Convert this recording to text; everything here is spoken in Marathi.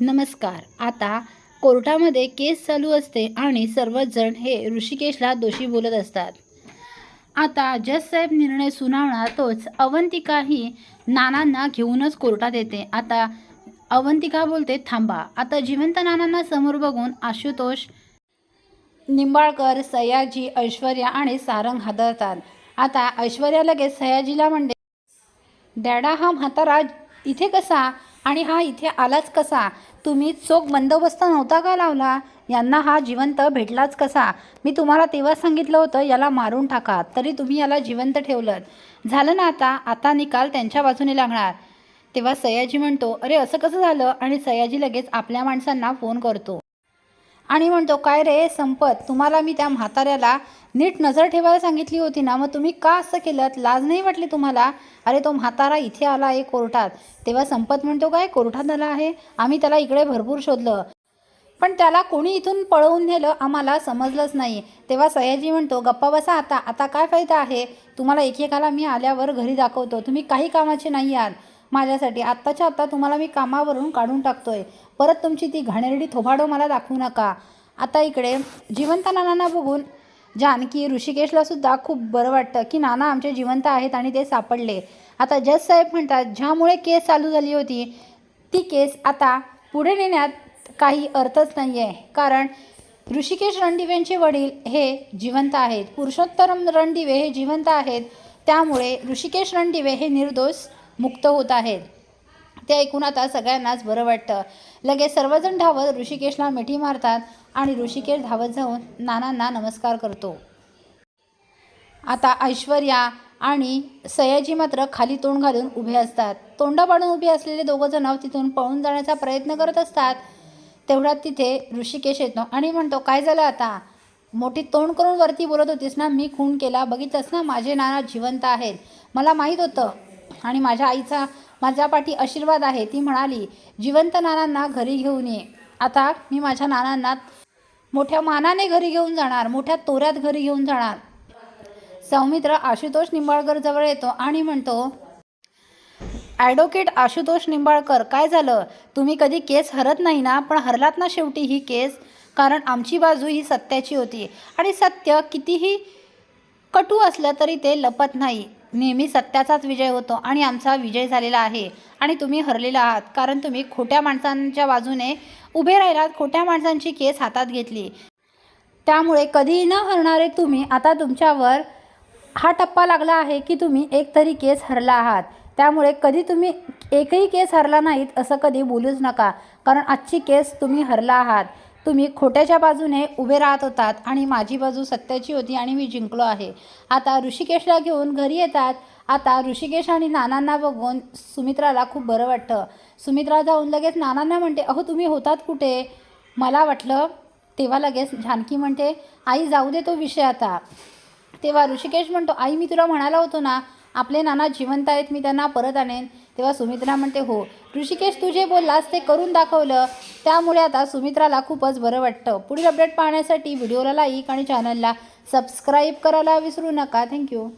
नमस्कार. आता कोर्टामध्ये केस चालू असते आणि सर्वच जण हे ऋषिकेशला दोषी बोलत असतात. आता जजसाहेब निर्णय सुनावणार तोच अवंतिका ही नानांना घेऊनच कोर्टात येते. आता अवंतिका बोलते थांबा आता जिवंत नानांना समोर बघून आशुतोष निंबाळकर सयाजी ऐश्वर्या आणि सारंग हादरतात. आता ऐश्वर्या लगेच सयाजीला म्हणते डॅडा हा म्हातारा इथे कसा? आणि हा इथे आलाच कसा? तुम्ही चोख बंदोबस्त नव्हता का लावला? यांना हा जिवंत भेटलाच कसा? मी तुम्हाला तेव्हा सांगितलं होतं याला मारून टाका. तरी तुम्ही याला जिवंत ठेवलं झालं ना आता? आता निकाल त्यांच्या बाजूने लागणार. तेव्हा सयाजी म्हणतो अरे असं कसं झालं? आणि सयाजी लगेच आपल्या माणसांना फोन करतो. आणि म्हणतो काय रे संपत तुम्हाला मी त्या म्हाताऱ्याला नीट नजर ठेवायला सांगितली होती ना मग तुम्ही का असं केलं लाज नाही वाटली तुम्हाला? अरे तो म्हातारा इथे आला आहे कोर्टात. तेव्हा संपत म्हणतो काय कोर्टात आला आहे? आम्ही त्याला इकडे भरपूर शोधलं. पण त्याला कोणी इथून पळवून नेलं आम्हाला समजलंच नाही. तेव्हा सयाजी म्हणतो गप्पा बसा आता आता काय फायदा आहे? तुम्हाला एकेकाला मी आल्यावर घरी दाखवतो. तुम्ही काही कामाचे नाही आहात. माझ्यासाठी. आत्ताच्या आत्ता तुम्हाला मी कामावरून काढून टाकतो आहे परत तुमची ती घाणेरडी थोबाडो मला दाखवू नका. आता इकडे जिवंत नानांना बघून जानकी ऋषिकेशला सुद्धा खूप बरं वाटतं की नाना आमचे जिवंत आहेत आणि ते सापडले. आता जज साहेब म्हणतात ज्यामुळे केस चालू झाली होती ती केस आता पुढे नेण्यात काही अर्थच नाही आहे कारण ऋषिकेश रणदिवेंचे वडील हे जिवंत आहेत. पुरुषोत्तम रणदिवे हे जिवंत आहेत. त्यामुळे ऋषिकेश रणदिवे हे निर्दोष मुक्त होत आहेत. ते ऐकून आता सगळ्यांनाच बरं वाटतं. लगेच सर्वजण धावत ऋषिकेशला मिठी मारतात आणि ऋषिकेश धावत जाऊन नानांना नमस्कार करतो. आता ऐश्वर्या आणि सयाजी मात्र खाली तोंड घालून उभे असतात. तोंड पाडून उभे असलेले दोघं जण तिथून पळून जाण्याचा प्रयत्न करत असतात. तेवढ्यात तिथे ऋषिकेश येतो आणि म्हणतो काय झालं आता? मोठी तोंड करून वरती बोलत होतीस ना? मी खून केला. बघितलंस ना? माझे नाना जिवंत आहेत. मला माहीत होतं आणि माझ्या आईचा माझ्या पाठी आशीर्वाद आहे. ती म्हणाली जिवंत नानांना घरी घेऊन ये. आता मी माझ्या नानांना मोठ्या मानाने घरी घेऊन जाणार मोठ्या तोऱ्यात घरी घेऊन जाणार. सौमित्र आशुतोष निंबाळकर जवळ येतो आणि म्हणतो ॲडव्होकेट आशुतोष निंबाळकर काय झालं? तुम्ही कधी केस हरत नाही ना? पण हरलात ना शेवटी ही केस? कारण आमची बाजू ही सत्याची होती. आणि सत्य कितीही कटू असलं तरी ते लपत नाही. नेहमी सत्याचाच विजय होतो आणि आमचा विजय झालेला आहे. आणि तुम्ही हरलेला आहात. कारण तुम्ही खोट्या माणसांच्या बाजूने उभे राहिलात खोट्या माणसांची केस हातात घेतली. त्यामुळे कधीही न हरणारे तुम्ही आता तुमच्यावर हा टप्पा लागला आहे की तुम्ही एक तरी केस हरला आहात. त्यामुळे कधी तुम्ही एकही केस हरला नाहीत असं कधी बोलूच नका. कारण आजची केस तुम्ही हरला आहात. तुम्ही खोट्याच्या बाजूने उभे राहत होतात आणि माझी बाजू सत्याची होती आणि मी जिंकलो आहे. आता ऋषिकेशला घेऊन घरी येतात. आता ऋषिकेश आणि नानांना बघून सुमित्राला खूप बरं वाटतं. सुमित्रा जाऊन लगेच नानांना म्हणते अहो तुम्ही होतात कुठे? मला वाटलं तेव्हा लगेच जानकी म्हणते आई जाऊ दे तो विषय आता. तेव्हा ऋषिकेश म्हणतो आई मी तुला म्हणाला होतो ना आपले नाना जिवंत आहेत मी त्यांना परत आणेन. तेव्हा सुमित्रा म्हणते हो. ऋषिकेश तू जे बोललास ते करून दाखवलं. त्यामुळे आता सुमित्राला खूपच बरं वाटतं. पुढील अपडेट पाहण्यासाठी व्हिडिओला लाईक आणि चॅनलला सबस्क्राईब करायला विसरू नका. थँक्यू.